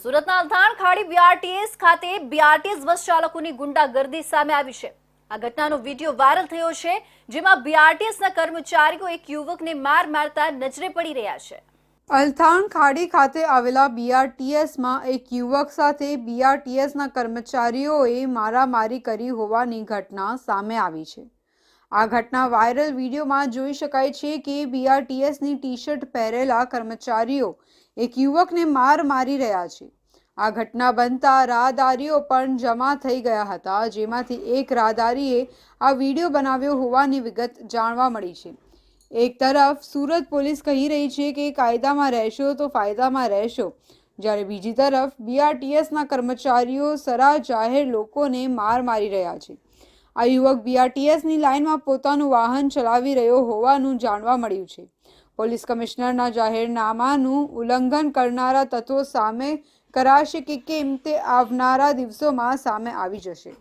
સુરતના અલથાણ ખાડી બીઆરટીએસ ખાતે બીઆરટીએસ બસ ચાલકોની ગુંડાગર્દી સામે આવી છે. આ ઘટનાનો વીડિયો વાયરલ થયો છે, જેમાં બીઆરટીએસના કર્મચારીઓ એક યુવકને માર મારતા નજરે પડી રહ્યા છે. અલથાણ ખાડી ખાતે આવેલા બીઆરટીએસમાં એક યુવક સાથે બીઆરટીએસના કર્મચારીઓએ મારામારી કરી હોવાની ઘટના સામે આવી છે. આ ઘટના વાયરલ વિડીયોમાં જોઈ શકાય છે કે બીઆરટીએસની ટી શર્ટ પહેરેલા કર્મચારીઓ એક યુવકને માર મારી રહ્યા છે. આ ઘટના બનતા રાહદારીઓ પણ જમા થઈ ગયા હતા, જેમાંથી એક રાહદારીએ આ વીડિયો બનાવ્યો હોવાની વિગત જાણવા મળી છે. એક તરફ સુરત પોલીસ કહી રહી છે કે કાયદામાં રહેશો તો ફાયદામાં રહેશો. જ્યારે બીજી તરફ બીઆરટીએસના કર્મચારીઓ સરા જાહેર લોકોને માર મારી રહ્યા છે. આ યુવક બીઆરટીએસની લાઇનમાં પોતાનું વાહન ચલાવી રહ્યો હોવાનું જાણવા મળ્યું છે. પોલીસ કમિશનરના જાહેરનામાનું ઉલ્લંઘન કરનારા તત્વો સામે કરાશે કે કેમ તે આવનારા દિવસોમાં સામે આવી જશે.